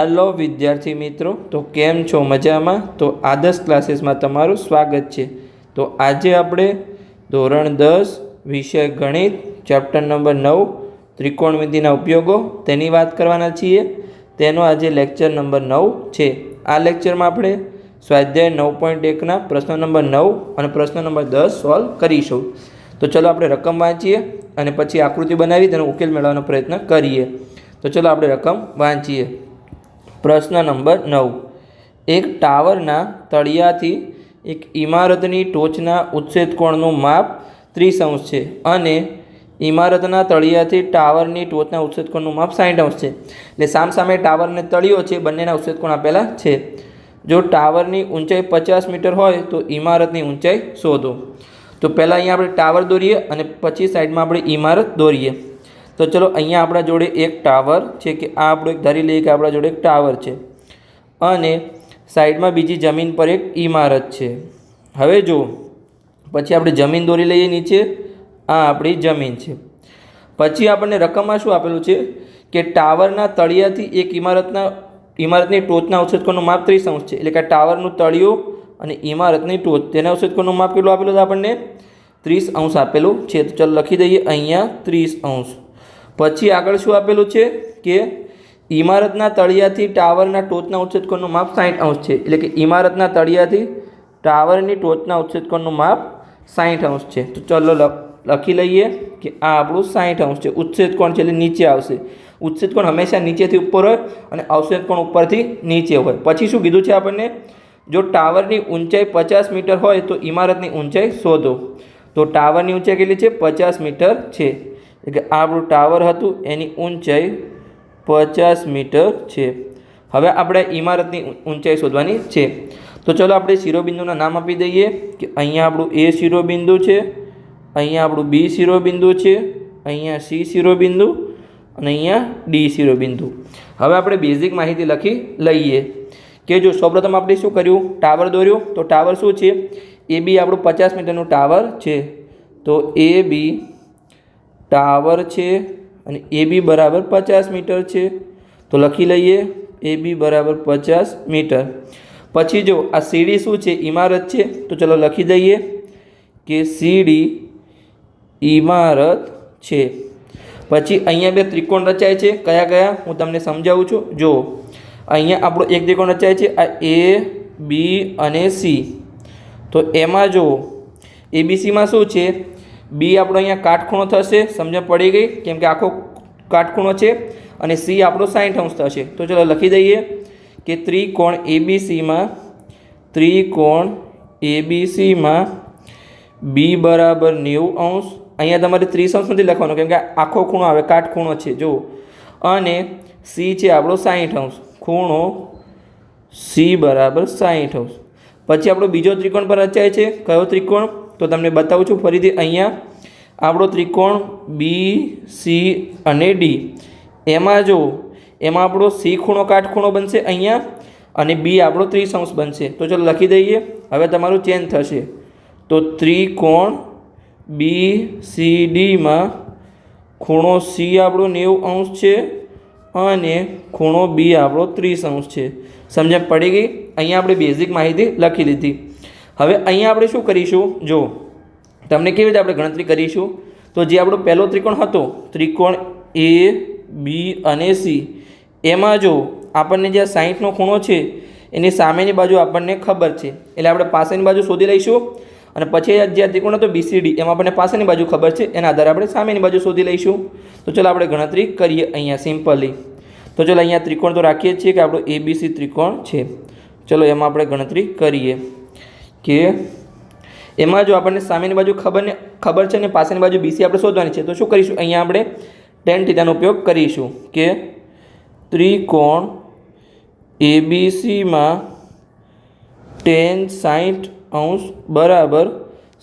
હાલો વિદ્યાર્થી મિત્રો. તો કેમ છો? મજામાં? તો આદર્શ ક્લાસીસમાં તમારું સ્વાગત છે. તો આજે આપણે ધોરણ દસ, વિષય ગણિત, ચેપ્ટર નંબર નવ ત્રિકોણમિતિના ઉપયોગો તેની વાત કરવાના છીએ. તેનો આજે લેક્ચર નંબર નવ છે. આ લેક્ચરમાં આપણે સ્વાધ્યાય નવ પોઈન્ટ એકના પ્રશ્ન નંબર નવ અને પ્રશ્ન નંબર દસ સોલ્વ કરીશું. તો ચલો આપણે રકમ વાંચીએ અને પછી આકૃતિ બનાવી તેનો ઉકેલ મેળવવાનો પ્રયત્ન કરીએ. તો ચલો આપણે રકમ વાંચીએ. પ્રશ્ન નંબર નવ. એક ટાવરના તળિયાથી એક ઇમારતની ટોચના ઉચ્છેદ કોણનું માપ ત્રીસ અંશ છે અને ઇમારતના તળિયાથી ટાવરની ટોચના ઉચ્છેદ કોણનું માપ સાઠ અંશ છે. એટલે સામસામે ટાવરને તળિયો છે, બંનેના ઉચ્છેદ કોણ આપેલા છે. જો ટાવરની ઊંચાઈ પચાસ મીટર હોય તો ઇમારતની ઊંચાઈ શોધો. તો પહેલાં અહીંયા આપણે ટાવર દોરીએ અને પછી સાઈડમાં આપણે ઇમારત દોરીએ. તો ચલો અહીંયા આપણા જોડે એક ટાવર છે કે આ આપણું એક ધારી લઈએ કે આપણા જોડે એક ટાવર છે. અને સાઈડમાં બીજી જમીન પર એક ઇમારત છે. હવે જો, પછી આપણે જમીન દોરી લઈએ નીચે, આ આપણી જમીન છે. પછી આપણને રકમમાં શું આપેલું છે? કે ટાવરના તળિયાથી એક ઇમારતના ઇમારતની ટોચના ઔષધકોનું માપ ત્રીસ અંશ છે. એટલે કે ટાવરનું તળિયું અને ઇમારતની ટોચ, તેના ઔષધકોનું માપ કેટલું આપેલું છે આપણને? ત્રીસ અંશ આપેલું છે. તો ચાલો લખી દઈએ અહીંયા ત્રીસ અંશ. પછી આગળ શું આપેલું છે કે ઇમારતના તળિયાથી ટાવરના ટોચના ઉચ્છેદકોણનું માપ સાઠ અંશ છે. એટલે કે ઇમારતના તળિયાથી ટાવરની ટોચના ઉચ્છેદકોણનું માપ સાઠ અંશ છે. તો ચલો લખી લઈએ કે આ આપણું સાઠ અંશ છે. ઉચ્છેદ છે? એટલે નીચે આવશે. ઉચ્છેદ કોણ હંમેશા નીચેથી ઉપર હોય અને કોણ ઉપરથી નીચે હોય. પછી શું કીધું છે આપણને? જો ટાવરની ઊંચાઈ પચાસ મીટર હોય તો ઇમારતની ઊંચાઈ શોધો. તો ટાવરની ઊંચાઈ કેટલી છે? પચાસ મીટર છે. એટલે આપણું ટાવર હતું એની ઊંચાઈ પચાસ મીટર છે. હવે આપણે ઇમારતની ઊંચાઈ શોધવાની છે. તો ચલો આપણે શિરોબિંદુના નામ આપી દઈએ કે અહીંયા આપણું એ શિરોબિંદુ છે, અહીંયા આપણું બી શિરોબિંદુ છે, અહીંયા સી શિરોબિંદુ અને અહીંયા ડી શિરોબિંદુ. હવે આપણે બેઝિક માહિતી લખી લઈએ કે જો સૌપ્રથમ આપણે શું કર્યું? ટાવર દોર્યું. તો ટાવર શું છે? એ બી આપણું પચાસ મીટરનું ટાવર છે. તો એ બી ટાવર છે અને એ બી બરાબર પચાસ મીટર છે. તો લખી લઈએ, એ બી બરાબર પચાસ મીટર. પછી જો આ સીડી શું છે? ઇમારત છે. તો ચલો લખી દઈએ કે સીડી ઇમારત છે. પછી અહીંયા બે ત્રિકોણ રચાય છે. કયા કયા? હું તમને સમજાવું છું. જો અહીંયા આપણો એક ત્રિકોણ રચાય છે. આ એ, બી અને સી. તો એમાં જો એબીસીમાં શું છે? બી આપણો અહીંયા કાટખૂણો થશે સમજણ પડી ગઈ, કેમ કે આખો કાટખૂણો છે, અને સી આપણો સાઠ અંશ થશે. તો ચલો લખી દઈએ કે ત્રિકોણ એબીસીમાં ત્રિકોણ એબીસીમાં બી બરાબર નેવું અંશ. અહીંયા તમારે ત્રીસ અંશ નથી લખવાનો, કેમ કે આખો ખૂણો આવે, કાટખૂણો છે જો અને સી છે આપણો સાઠ અંશ. ખૂણો સી બરાબર સાઠ અંશ. પછી આપણો બીજો ત્રિકોણ પર રચાય છે. કયો ત્રિકોણ? તો તમને બતાવું છું ફરીથી અહીંયા આપણો ત્રિકોણ બી, સી અને ડી. એમાં જો, એમાં આપણો સી ખૂણો કાટખૂણો બનશે અહીંયા અને બી આપણો ત્રિસંશ બનશે. તો ચલો લખી દઈએ. હવે તમારું ચેન્જ થશે. તો ત્રિકોણ બી, સી, ડીમાં ખૂણો સી આપણો નેવું અંશ છે અને ખૂણો બી આપણો ત્રીસ અંશ છે. સમજણ પડી ગઈ? અહીંયા આપણે બેઝિક માહિતી લખી લીધી. હવે અહીંયા આપણે શું કરીશું? જો, તમને કેવી રીતે આપણે ગણતરી કરીશું? તો જે આપણો પહેલો ત્રિકોણ હતો, ત્રિકોણ એ, બી અને સી, એમાં જો આપણને જે સાહીઠનો ખૂણો છે, એની સામેની બાજુ આપણને ખબર છે. એટલે આપણે પાસેની બાજુ શોધી લઈશું. અને પછી જે ત્રિકોણ હતો, બીસીડી, એમાં આપણને પાસેની બાજુ ખબર છે, એના આધારે આપણે સામેની બાજુ શોધી લઈશું. તો ચલો આપણે ગણતરી કરીએ અહીંયા સિમ્પલી. તો ચલો અહીંયા ત્રિકોણ તો રાખીએ છીએ કે આપણો એબીસી ત્રિકોણ છે. ચલો એમાં આપણે ગણતરી કરીએ. કે એમાં જો આપણને સામેની બાજુ ખબર ને ખબર છે ને પાસેની બાજુ બીસી આપણે શોધવાની છે, તો શું કરીશું? અહીંયા આપણે ટેન થીટાનો ઉપયોગ કરીશું કે ત્રિકોણ એબીસીમાં ટેન સાઠ અંશ બરાબર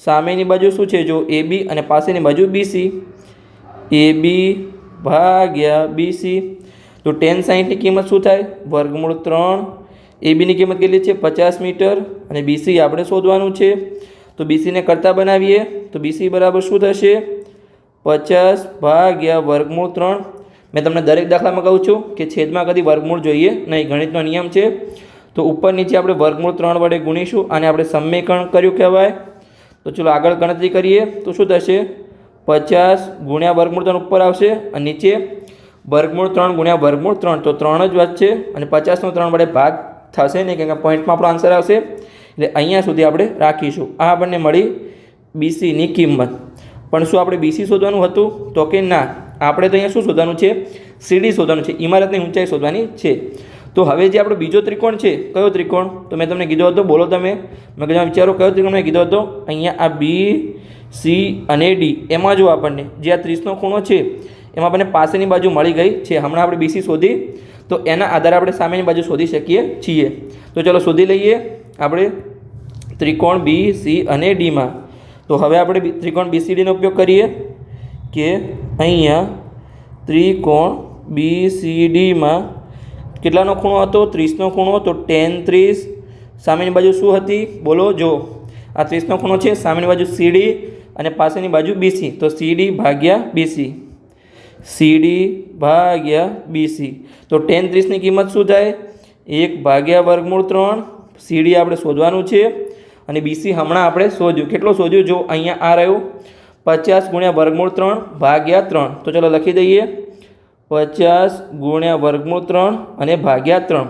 સામેની બાજુ શું છે? જો એ બી અને પાસેની બાજુ બીસી એ બી ભાગ્યા બીસી તો ટેન સાઠની કિંમત શું થાય? વર્ગમૂળ ત્રણ એ બીની કિંમત કેટલી છે? પચાસ મીટર અને બીસી આપણે શોધવાનું છે. તો બીસીને કરતા બનાવીએ. તો બીસી બરાબર શું થશે? પચાસ ભાગ્યા વર્ગમૂળ ત્રણ. મેં તમને દરેક દાખલામાં કહું છું કે છેદમાં કદી વર્ગમૂળ જોઈએ નહીં. ગણિતનો નિયમ છે. તો ઉપર નીચે આપણે વર્ગમૂળ ત્રણ વડે ગુણીશું અને આપણે સમીકરણ કર્યું કહેવાય. તો ચલો આગળ ગણતરી કરીએ. તો શું થશે? પચાસ ગુણ્યા વર્ગમૂળ ત્રણ ઉપર આવશે અને નીચે વર્ગમૂળ ત્રણ ગુણ્યા વર્ગમૂળ ત્રણ. તો ત્રણ જ વધશે અને પચાસનો ત્રણ વડે ભાગ થશે નહીં કેમ કે પોઈન્ટમાં આપણો આન્સર આવશે. એટલે અહીંયા સુધી આપણે રાખીશું. આ આપણને મળી બીસીની કિંમત. પણ શું આપણે બીસી શોધવાનું હતું? તો કે ના. આપણે તો અહીંયા શું શોધવાનું છે? સીડી શોધવાનું છે. ઇમારતની ઊંચાઈ શોધવાની છે. તો હવે જે આપણો બીજો ત્રિકોણ છે, કયો ત્રિકોણ? તો મેં તમને કીધો હતો, બોલો તમે. મેં કીધું વિચારો, કયો ત્રિકોણ મેં કીધો હતો? અહીંયા આ બી સી અને ડી એમાં જો આપણને જે આ ત્રીસનો ખૂણો છે, એમાં આપણને પાસેની બાજુ મળી ગઈ છે. હમણાં આપણે બીસી શોધી તો એના આધારે આપણે સામેની બાજુ શોધી શકીએ છીએ. તો ચલો શોધી લઈએ આપણે ત્રિકોણ બી, સી અને ડીમાં તો હવે આપણે ત્રિકોણ બીસીડીનો ઉપયોગ કરીએ કે અહીંયા ત્રિકોણ બી, સી ડીમાં કેટલાનો ખૂણો હતો? ત્રીસનો ખૂણો. તો ટેન ત્રીસ. સામેની બાજુ શું હતી? બોલો, જો. આ ત્રીસનો ખૂણો છે, સામેની બાજુ સીડી અને પાસેની બાજુ બીસી તો સીડી ભાગ્યા બીસી સીડી ભાગ્યા બીસી. તો ટેન ત્રીસની કિંમત શું થાય? એક ભાગ્યા વર્ગમૂળ ત્રણ. સીડી આપણે શોધવાનું છે. અને બીસી હમણાં આપણે શોધ્યું. કેટલો શોધ્યું? જો અહીંયા આ રહ્યું. પચાસ ગુણ્યા વર્ગમૂળ ત્રણ ભાગ્યા ત્રણ. તો ચલો લખી દઈએ. પચાસ ગુણ્યા વર્ગમૂળ ત્રણ અને ભાગ્યા ત્રણ.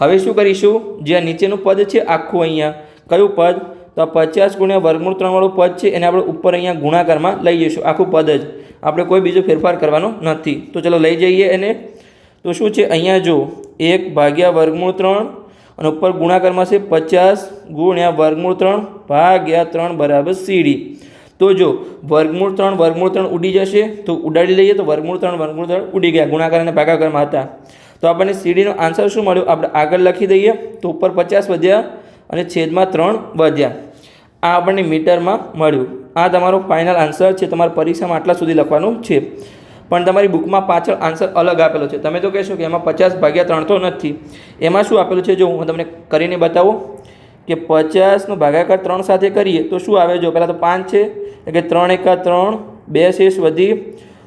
હવે શું કરીશું? જે આ નીચેનું પદ છે આખું અહીંયા. કયું પદ? તો પચાસ ગુણ્યા વર્ગમૂળ ત્રણવાળું પદ છે. એને આપણે ઉપર અહીંયા ગુણાકારમાં લઈ જઈશું. આખું પદ જ. આપણે કોઈ બીજો ફેરફાર કરવાનો નથી. તો ચલો લઈ જઈએ એને. તો શું છે? અહીંયા જો, એક ભાગ્યા વર્ગમૂળ ત્રણ અને ઉપર ગુણાકારમાં છે પચાસ ગુણ્યા વર્ગમૂળ ત્રણ ભાગ્યા ત્રણ બરાબર સીડી. તો જો, વર્ગમૂળ ત્રણ વર્ગમૂળ ત્રણ ઉડી જશે, તો ઉડાડી લઈએ તો વર્ગમૂળ ત્રણ વર્ગમૂળ ત્રણ ઉડી ગયા. ગુણાકાર અને ભાગાકારમાં હતા. તો આપણને સીડીનો આન્સર શું મળ્યો? આપણે આગળ લખી દઈએ. તો ઉપર પચાસ વધ્યા અને છેદમાં ત્રણ વધ્યા. આ આપણને મીટરમાં મળ્યું. આ તમારો ફાઇનલ આન્સર છે. તમારા પરીક્ષામાં આટલા સુધી લખવાનું છે. પણ તમારી બુકમાં પાછળ આન્સર અલગ આપેલો છે. તમે તો કહેશો કે એમાં પચાસ ભાગ્યા ત્રણ તો નથી. એમાં શું આપેલું છે? જો હું તમને કરીને બતાવું કે પચાસનો ભાગાકાર ત્રણ સાથે કરીએ તો શું આવે? જો પહેલાં તો પાંચ છે, એટલે ત્રણ એકા ત્રણ, બે શેષ વધી,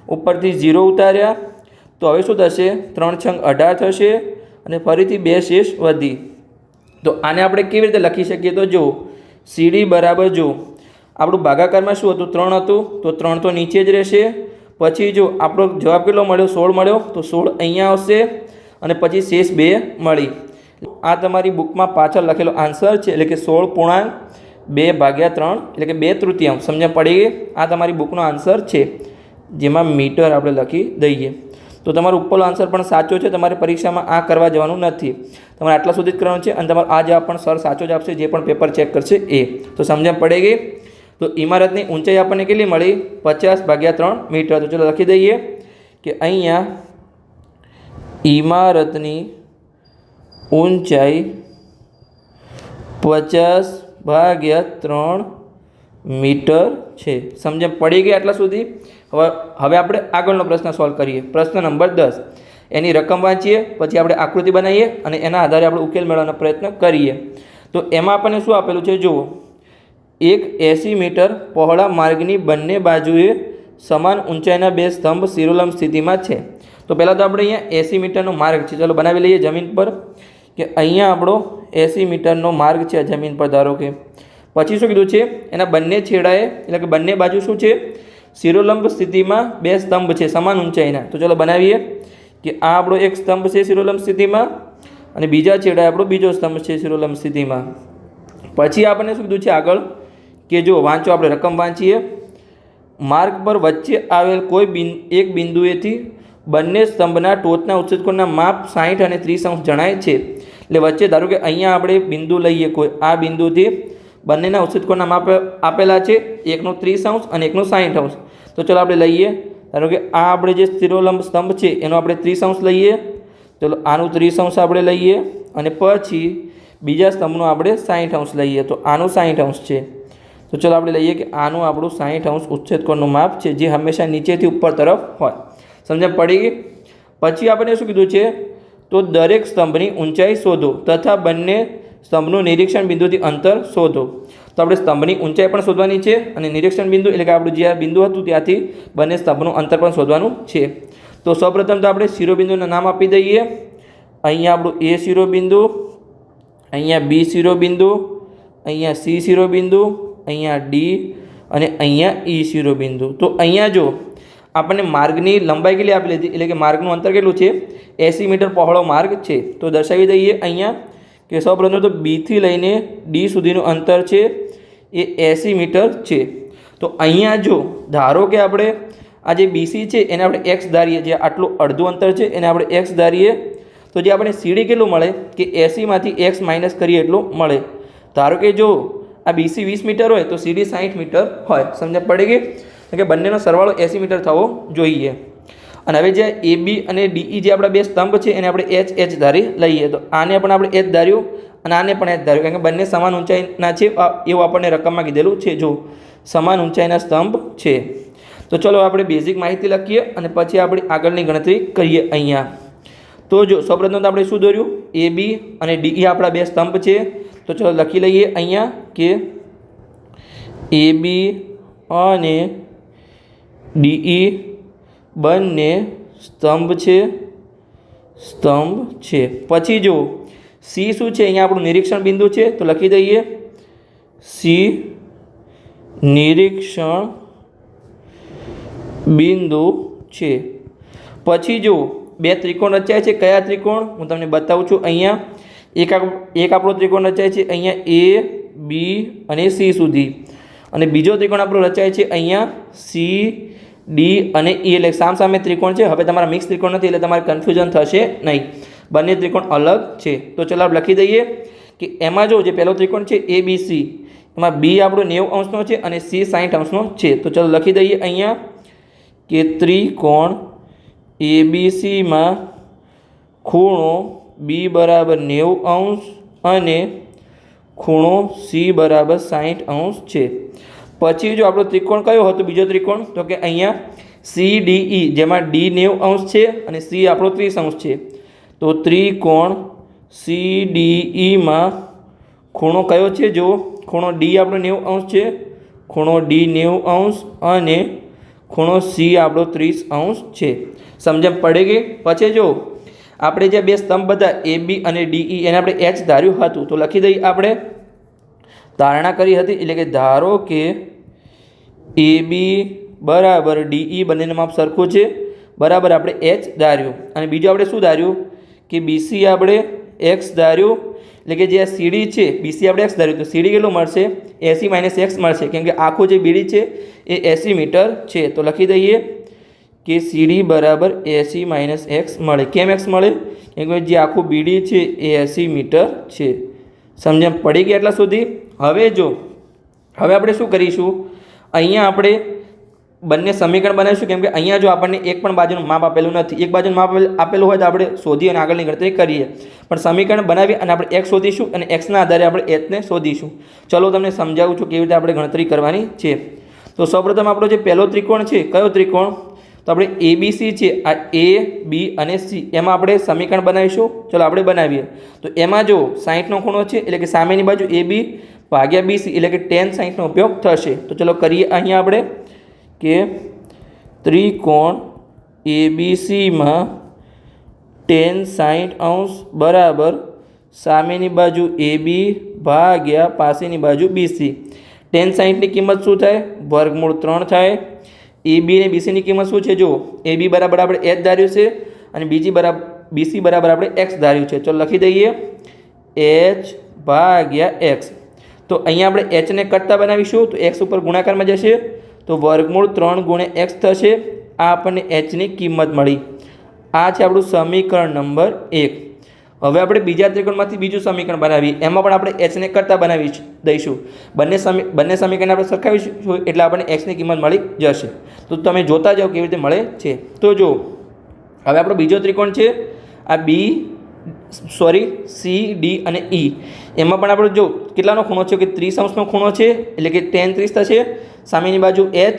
ઉપરથી ઝીરો ઉતાર્યા, તો હવે શું થશે? ત્રણ છંગ અઢાર થશે અને ફરીથી બે શેષ વધી. તો આને આપણે કેવી રીતે લખી શકીએ? તો જો સીડી બરાબર જો. આપણું ભાગાકારમાં શું હતું? ત્રણ હતું. તો ત્રણ તો નીચે જ રહેશે. પછી જો આપણો જવાબ કેટલો મળ્યો? સોળ મળ્યો. તો સોળ અહીંયા આવશે અને પછી શેષ બે મળી. આ તમારી બુકમાં પાછળ લખેલો આન્સર છે. એટલે કે સોળ પૂર્ણાંક, બે ભાગ્યા ત્રણ, એટલે કે બે તૃતીયાંશ. સમજણ પડી આ તમારી બુકનો આન્સર છે. જેમાં મીટર આપણે લખી દઈએ. તો તમારો ઉપરનો આન્સર પણ સાચો છે, તમારે પરીક્ષામાં આ કરવા જવાનું નથી. તમારે આટલા સુધી જ કરવાનું છે અને તમારો આ જવાબ પણ સર સાચો જ આપશે, જે પણ પેપર ચેક કરશે એ. તો સમજણ પડી ગઈ? તો ઇમારતની ઊંચાઈ આપણને કેટલી મળી? પચાસ ભાગ્યા ત્રણ મીટર. તો ચલો લખી દઈએ કે અહીંયા ઇમારતની ઊંચાઈ પચાસ ભાગ્યા ત્રણ મીટર છે. સમજણ પડી ગઈ આટલા સુધી? હવે હવે આપણે આગળનો પ્રશ્ન સોલ્વ કરીએ. પ્રશ્ન નંબર દસ. એની રકમ વાંચીએ, પછી આપણે આકૃતિ બનાવીએ અને એના આધારે આપણે ઉકેલ મેળવવાનો પ્રયત્ન કરીએ. તો એમાં આપણને શું આપેલું છે? જુઓ. એક એંસી મીટર પહોળા માર્ગની બંને બાજુએ સમાન ઊંચાઈના બે સ્તંભ શિરોલમ સ્થિતિમાં છે. તો પહેલાં તો આપણે અહીંયા એંસી મીટરનો માર્ગ છે. ચલો બનાવી લઈએ જમીન પર કે અહીંયા આપણો એંસી મીટરનો માર્ગ છે જમીન પર. ધારો કે. પછી શું કીધું છે? એના બંને છેડાએ, એટલે કે બંને બાજુ શું છે? શિરોલંબ સ્થિતિમાં બે સ્તંભ છે, સમાન ઊંચાઈના. તો ચલો બનાવીએ કે આ આપણો એક સ્તંભ છે શિરોલંબ સ્થિતિમાં અને બીજા છેડા આપણો બીજો સ્તંભ છે શિરોલંબ સ્થિતિમાં. પછી આપણને શું કીધું છે આગળ કે જો વાંચો, આપણે રકમ વાંચીએ. માર્ગ પર વચ્ચે આવેલ કોઈ બિન, એક બિંદુએથી બંને સ્તંભના ટોચના ઉચ્ચકોણના માપ સાહીઠ અને ત્રીસ અંશ જણાય છે. એટલે વચ્ચે ધારો કે અહીંયા આપણે બિંદુ લઈએ કોઈ, આ બિંદુથી બંનેના ઉચ્ચકોણના માપ આપેલા છે, એકનો ત્રીસ અંશ અને એકનો સાહીઠ અંશ તો ચલો આપણે લઈએ. ધારો કે આ આપણે જે સ્થિરોલંબ સ્તંભ છે, એનો આપણે ત્રિસંશ લઈએ. ચલો આનું ત્રિસંશ આપણે લઈએ અને પછી બીજા સ્તંભનો આપણે સાહીઠ અંશ લઈએ. તો આનું સાહીઠ અંશ છે. તો ચલો આપણે લઈએ કે આનું આપણું સાહીઠ અંશ ઉચ્છેદકોણનું માપ છે, જે હંમેશા નીચેથી ઉપર તરફ હોય. સમજણ પડી ગઈ? પછી આપણે શું કીધું છે? તો દરેક સ્તંભની ઊંચાઈ શોધો તથા બંને સ્તંભનું નિરીક્ષણ બિંદુથી અંતર શોધો. તો આપણે સ્તંભની ઊંચાઈ પણ શોધવાની છે અને નિરીક્ષણ બિંદુ એટલે કે આપણું જે આ બિંદુ હતું ત્યાંથી બંને સ્તંભનું અંતર પણ શોધવાનું છે. તો સૌપ્રથમ તો આપણે શિરોબિંદુના નામ આપી દઈએ. અહીંયા આપણું એ શિરોબિંદુ, અહીંયા બી શિરોબિંદુ, અહીંયા સી શિરોબિંદુ, અહીંયા ડી અને અહીંયા ઈ શિરોબિંદુ. તો અહીંયા જો આપણને માર્ગની લંબાઈ કેટલી આપી લીધી? એટલે કે માર્ગનું અંતર કેટલું છે? એંસી મીટર પહોળો માર્ગ છે. તો દર્શાવી દઈએ અહીંયા કે સૌપ્રથમ તો બીથી લઈને ડી સુધીનું અંતર છે, એ એંસી મીટર છે. તો અહીંયા જો ધારો કે આપણે આ જે બીસી છે, એને આપણે એક્સ ધારીએ, જે આટલું અડધું અંતર છે, એને આપણે એક્સ ધારીએ, તો જે આપણે સીડી કેટલું મળે? કે એંસીમાંથી એક્સ માઇનસ કરીએ એટલું મળે. ધારો કે જો આ બીસી વીસ મીટર હોય, તો સીડી સાઠ મીટર હોય. સમજ પડે કે બંનેનો સરવાળો એંસી મીટર થવો જોઈએ. અને હવે જે એ બી અને ડીઈ જે આપણા બે સ્તંભ છે, એને આપણે એચ એચ ધારી લઈએ. તો આને પણ આપણે એચ ધાર્યું અને આને પણ એચ ધાર્યું. કારણ કે બંને સમાન ઊંચાઈના છે એવું આપણને રકમમાં કીધેલું છે. જો સમાન ઊંચાઈના સ્તંભ છે. તો ચલો આપણે બેઝિક માહિતી લખીએ અને પછી આપણે આગળની ગણતરી કરીએ અહીંયા. તો જો સૌપ્રથમ તો આપણે શું દોર્યું એ બી અને ડીઈ આપણા બે સ્તંભ છે. તો ચલો લખી લઈએ અહીંયા કે એ બી અને ડીઈ બંને સ્તંભ છે સ્તંભ છે. પછી જો સી શું છે? અહીંયા આપણું નિરીક્ષણ બિંદુ છે, તો લખી દઈએ. સી નિરીક્ષણ બિંદુ છે. પછી જો બે ત્રિકોણ રચાય છે. કયા ત્રિકોણ? હું તમને બતાવું છું અહીંયા. એક એક આપણો ત્રિકોણ રચાય છે અહીંયા એ, બી અને સી સુધી. અને બીજો ત્રિકોણ આપણો રચાય છે અહીંયા સી ડી અને ઈ એટલે સામ સામે ત્રિકોણ છે. હવે તમારા મિક્સ ત્રિકોણ નથી એટલે તમારે કન્ફ્યુઝન થશે નહીં. બંને ત્રિકોણ અલગ છે. તો ચલો આપણે લખી દઈએ કે એમાં જો જે પહેલો ત્રિકોણ છે એ બી સી એમાં બી આપણો નેવું અંશનો છે અને સી સાઠ અંશનો છે. તો ચલો લખી દઈએ અહીંયા કે ત્રિકોણ એબીસીમાં ખૂણો બી બરાબર નેવું અંશ અને ખૂણો સી બરાબર સાઠ અંશ છે. પછી જો આપણો ત્રિકોણ કયો હતો બીજો ત્રિકોણ, તો કે અહીંયા સી ડી ઈ જેમાં ડી નેવ અંશ છે અને સી આપણો ત્રીસ અંશ છે. તો ત્રિકોણ સી ડી ઈમાં ખૂણો કયો છે? જો ખૂણો ડી આપણો નેવ અંશ છે, ખૂણો ડી નેવ અંશ અને ખૂણો સી આપણો ત્રીસ અંશ છે. સમજણ પડે કે પછી જો, આપણે જે બે સ્તંભ બધા એ બી અને ડીઈ એને આપણે એચ ધાર્યું હતું, તો લખી દઈએ આપણે. ધારણા કરી હતી, એટલે કે ધારો કે એ, બી, બરાબર ડીઈ બંનેનું માપ સરખું છે. બરાબર આપણે એચ ધાર્યું. અને બીજું આપણે શું ધાર્યું? કે બીસી આપણે એક્સ ધાર્યું. એટલે કે જે આ સીડી છે બીસી આપણે એક્સ ધાર્યું. તો સીડી કેટલું મળશે? એસી માઇનસ એક્સ મળશે. કેમ કે આખું જે બીડી છે, એ એસી મીટર છે. તો લખી દઈએ કે સીડી બરાબર એસી માઇનસ એક્સ મળે. કેમ એક્સ મળે? કેમ કે જે આખું બીડી છે, એ એસી મીટર છે. સમજણ પડી ગયા એટલા સુધી? હવે જો, હવે આપણે શું કરીશું? અહીંયા આપણે બંને સમીકરણ બનાવીશું. કેમ કે અહીંયા જો આપણને એક પણ બાજુનું માપ આપેલું નથી, એક બાજુનું માપ આપેલું હોય તો આપણે શોધી અને આગળની ગણતરી કરીએ. પણ સમીકરણ બનાવી અને આપણે એક્સ શોધીશું અને એક્સના આધારે આપણે એચને શોધીશું. ચલો તમને સમજાવું છું કેવી રીતે આપણે ગણતરી કરવાની છે. તો સૌપ્રથમ આપણો જે પહેલો ત્રિકોણ છે, કયો ત્રિકોણ? તો આપણે એ છે, આ એ બી અને સી એમાં આપણે સમીકરણ બનાવીશું. ચલો આપણે બનાવીએ. તો એમાં જો સાહીઠનો ખૂણો છે, એટલે કે સામેની બાજુ એ ભાગ્યા બીસી એટલે કે ટેન સાઇન્સનો ઉપયોગ થશે. તો ચલો કરીએ અહીંયા આપણે કે ત્રિકોણ એ બી ટેન સાઠ અંશ બરાબર સામેની બાજુ એ બી ભાગ્યા પાસેની બાજુ બીસી. ટેન સાઠની કિંમત શું થાય? વર્ગમૂળ ત્રણ થાય. એ બી અને બીસીની કિંમત શું છે? જો એ બી બરાબર આપણે એચ ધાર્યું છે અને બીજી બરાબર બીસી બરાબર આપણે એક્સ ધાર્યું છે. ચલો લખી દઈએ. એચ ભાગ્યા એક્સ તો અહીંયા આપણે એચને કટતા બનાવીશું, તો એક્સ ઉપર ગુણાકારમાં જશે, તો વર્ગમૂળ ત્રણ ગુણે એક્સ થશે, આ આપણને એચની કિંમત મળી. આ છે આપણું સમીકરણ નંબર એક. હવે આપણે બીજા ત્રિકોણમાંથી બીજું સમીકરણ બનાવીએ. એમાં પણ આપણે એચને કરતાં બનાવી દઈશું. બંને સમી, બંને સમીકરણ આપણે સરખાવીશું એટલે આપણને એક્સની કિંમત મળી જશે. તો તમે જોતા જાઓ કેવી રીતે મળે છે. તો જો હવે આપણો બીજો ત્રિકોણ છે, આ બી સોરી સી ડી અને ઈ એમાં પણ આપણે જો કેટલાનો ખૂણો છે? કે ત્રીસ અંશનો ખૂણો છે, એટલે કે ટેન ત્રીસ થશે. સામેની બાજુ એચ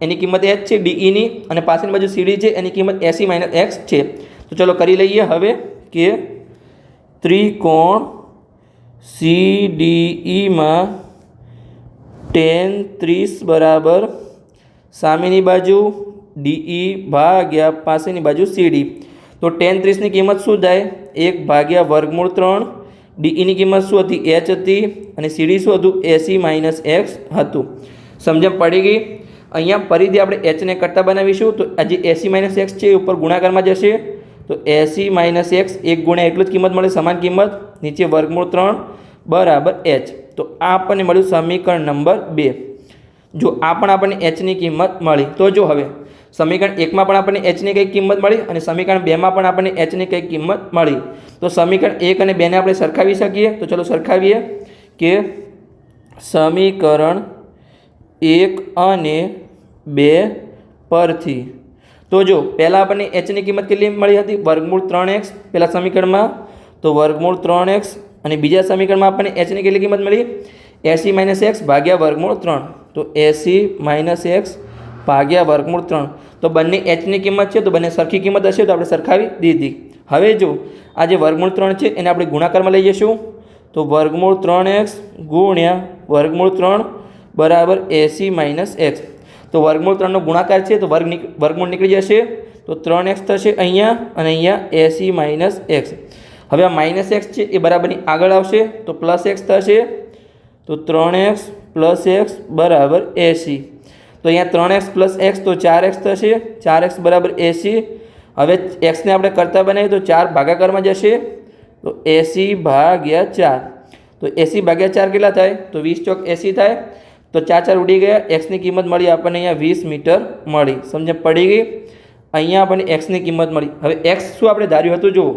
એની કિંમત એચ છે ડીઈની અને પાછળની બાજુ સીડી છે, એની કિંમત એસી માઇનસ એક્સ છે. તો ચલો કરી લઈએ હવે કે ત્રિકોણ સી ડીઈમાં ટેન ત્રીસ બરાબર સામેની બાજુ ડીઈ ભાગ્યા પાસેની બાજુ સીડી તો ટેન ત્રીસની કિંમત શું થાય? એક ભાગ્યા વર્ગમૂળ ત્રણ ડીઈની કિંમત શું હતી? એચ હતી અને સીડી શું હતું? એસી માઇનસ એક્સ હતું. સમજણ પડી ગઈ? અહીંયા ફરીથી આપણે એચને કરતા બનાવીશું. તો આ જે એસી માઇનસ એક્સ છે, એ ઉપર ગુણાકારમાં જશે. તો એસી માઇનસ એક્સ એક ગુણ્યા એટલું જ કિંમત મળે, સમાન કિંમત. નીચે વર્ગમૂળ ત્રણ, બરાબર એચ તો આ આપણને મળ્યું સમીકરણ નંબર બે. જો આ પણ આપણને એચની કિંમત મળી. તો જો હવે સમીકરણ એકમાં પણ આપણને એચની કંઈક કિંમત મળી અને સમીકરણ બેમાં પણ આપણને એચની કંઈક કિંમત મળી. તો સમીકરણ એક અને બેને આપણે સરખાવી શકીએ. તો ચલો સરખાવીએ કે સમીકરણ એક અને બે પરથી. તો જો, પહેલાં આપણને એચની કિંમત કેટલી મળી હતી? વર્ગમૂળ ત્રણ એક્સ પહેલાં સમીકરણમાં. તો વર્ગમૂળ ત્રણ એક્સ અને બીજા સમીકરણમાં આપણને એચની કેટલી કિંમત મળી? એસી માઇનસ એક્સ ભાગ્યા વર્ગમૂળ ત્રણ. તો એસી માઇનસ એક્સ ભાગ્યા વર્ગમૂળ ત્રણ. તો બંને એચની કિંમત છે, તો બંને સરખી કિંમત હશે, તો આપણે સરખાવી દીધી. હવે જો આ જે વર્ગમૂળ ત્રણ છે, એને આપણે ગુણાકારમાં લઈ જઈશું. તો વર્ગમૂળ ત્રણ એક્સ ગુણ્યા વર્ગમૂળ ત્રણ બરાબર એસી માઇનસ એક્સ તો વર્ગમૂળ ત્રણનો ગુણાકાર છે, તો વર્ગ વર્ગમૂળ નીકળી જશે. તો ત્રણ એક્સ થશે અહીંયા, અને અહીંયા એસી માઇનસ એક્સ હવે આ માઇનસ એક્સ છે, એ બરાબરની આગળ આવશે, તો પ્લસ એક્સ થશે. તો ત્રણ એક્સ પ્લસ એક્સ બરાબર એસી તો અહીંયા ત્રણ એક્સ પ્લસ એક્સ તો ચાર એક્સ થશે, ચાર એક્સ બરાબર એસી. હવે એક્સને આપણે કરતા બનાવીએ તો ચાર ભાગાકારમાં જશે, તો એસી ભાગ્યા ચાર. તો એસી ભાગ્યા ચાર કેટલા થાય? તો વીસ ચોક એસી થાય. તો ચાર ચાર ઉડી ગયા એક્સની કિંમત મળી આપણને અહીંયા વીસ મીટર મળી. સમજે પડી ગઈ? અહીંયા આપણને એક્સની કિંમત મળી. હવે એક્સ શું આપણે ધાર્યું હતું? જુઓ.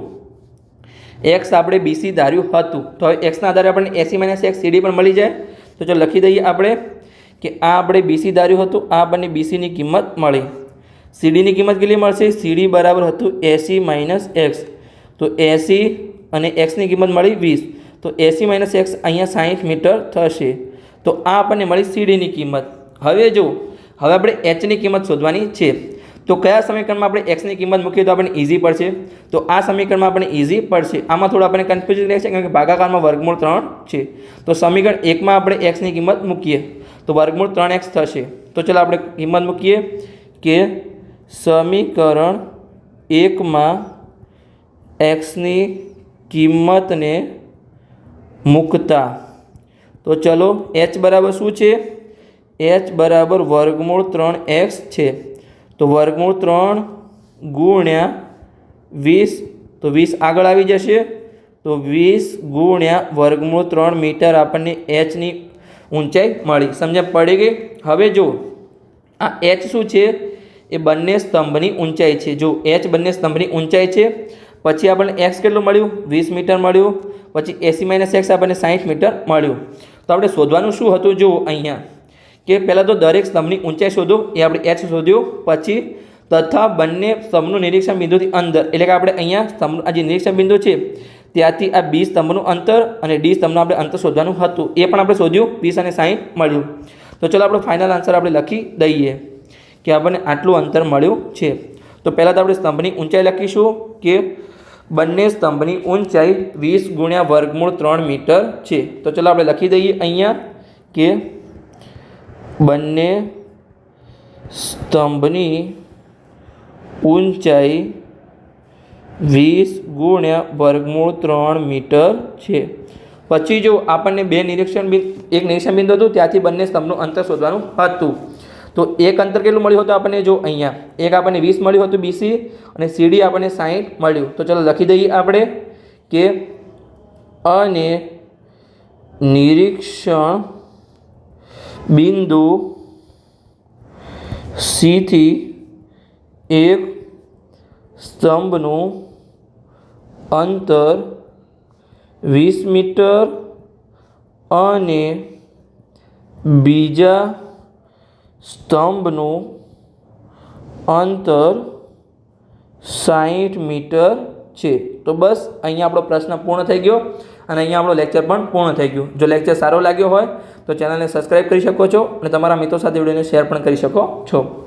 એક્સ આપણે બીસી ધાર્યું હતું. તો હવે એક્સના આધારે આપણને એસી માઇનસ એક્સ સીડી પણ મળી જાય. તો ચાલો લખી દઈએ આપણે. કે આ આપણે બીસી ધાર્યું હતું, આ આપણને બીસીની કિંમત મળી. સીડીની કિંમત કેટલી મળશે? સીડી બરાબર હતું એસી માઇનસ એક્સ તો એસી અને એક્સની કિંમત મળી વીસ. તો એસી માઇનસ એક્સ અહીંયા સાહીઠ મીટર થશે. તો આ આપણને મળી સીડીની કિંમત. હવે જો, હવે આપણે એચની કિંમત શોધવાની છે. તો કયા સમીકરણમાં આપણે એક્સની કિંમત મૂકીએ તો આપણને ઇઝી પડશે? તો આ સમીકરણમાં આપણને ઇઝી પડશે. આમાં થોડું આપણને કન્ફ્યુઝન રહેશે કારણ કે ભાગાકારમાં વર્ગમૂળ ત્રણ છે. તો સમીકરણ એકમાં આપણે એક્સની કિંમત મૂકીએ. તો વર્ગમૂળ ત્રણ એક્સ થશે. તો ચાલો આપણે કિંમત મૂકીએ કે સમીકરણ એકમાં એક્સની કિંમતને મૂકતા. તો ચલો એચ બરાબર શું છે? એચ બરાબર વર્ગમૂળ ત્રણ એક્સ છે. તો વર્ગમૂળ ત્રણ ગુણ્યા વીસ, તો વીસ આગળ આવી જશે. તો વીસ ગુણ્યા વર્ગમૂળ ત્રણ મીટર આપણને એચની ઊંચાઈ મળી. સમજણ પડી ગઈ? હવે જો આ એચ શું છે? એ બંને સ્તંભની ઊંચાઈ છે. જો એચ બંને સ્તંભની ઊંચાઈ છે. પછી આપણને એક્સ કેટલું મળ્યું? વીસ મીટર મળ્યું. પછી એસી માઇનસ એક્સ આપણને સાહીઠ મીટર મળ્યું. તો આપણે શોધવાનું શું હતું? જુઓ અહીંયા. કે પહેલાં તો દરેક સ્તંભની ઊંચાઈ શોધો. એ આપણે એચ શોધ્યું. પછી તથા બંને સ્તંભનું નિરીક્ષણ બિંદુથી અંદર. એટલે કે આપણે અહીંયા સ્તંભ આ જે નિરીક્ષણ બિંદુ છે ત્યાંથી આ બી સ્તંભનું અંતર અને ડી સ્તંભનું આપણે અંતર શોધવાનું હતું. એ પણ આપણે શોધ્યું. વીસ અને સાઠ મળ્યું. તો ચલો આપણો ફાઇનલ આન્સર આપણે લખી દઈએ કે આપણને આટલું અંતર મળ્યું છે. તો પહેલાં તો આપણે સ્તંભની ઊંચાઈ લખીશું કે બંને સ્તંભની ઊંચાઈ વીસ ગુણ્યા વર્ગમૂળ ત્રણ મીટર છે. તો ચલો આપણે લખી દઈએ અહીંયા કે બંને સ્તંભની ઊંચાઈ વીસ ગુણ્યા વર્ગમૂળ ત્રણ મીટર છે. પછી જો આપણને બે નિરીક્ષણ બિંદ, એક નિરીક્ષણ બિંદુ હતું, ત્યાંથી બંને સ્તંભનું અંતર શોધવાનું હતું. તો એક અંતર કેટલું મળ્યું હતું આપણને? જો અહીંયા. એક આપણને વીસ મળ્યું હતું બીસી અને સીડી આપણને સાહીઠ મળ્યું. તો ચલો લખી દઈએ આપણે કે અને નિરીક્ષણ બિંદુ સીથી એક સ્તંભનું અંતર વીસ મીટર અને બીજા સ્તંભનું અંતર સાહીઠ મીટર છે. તો બસ, અહીંયા આપણો પ્રશ્ન પૂર્ણ થઈ ગયો અને અહીંયા આપણો લેક્ચર પણ પૂર્ણ થઈ ગયો. જો લેક્ચર સારો લાગ્યો હોય, તો ચેનલને સબસ્ક્રાઈબ કરી શકો છો અને તમારા મિત્રો સાથે વિડીયોને શેર પણ કરી શકો છો.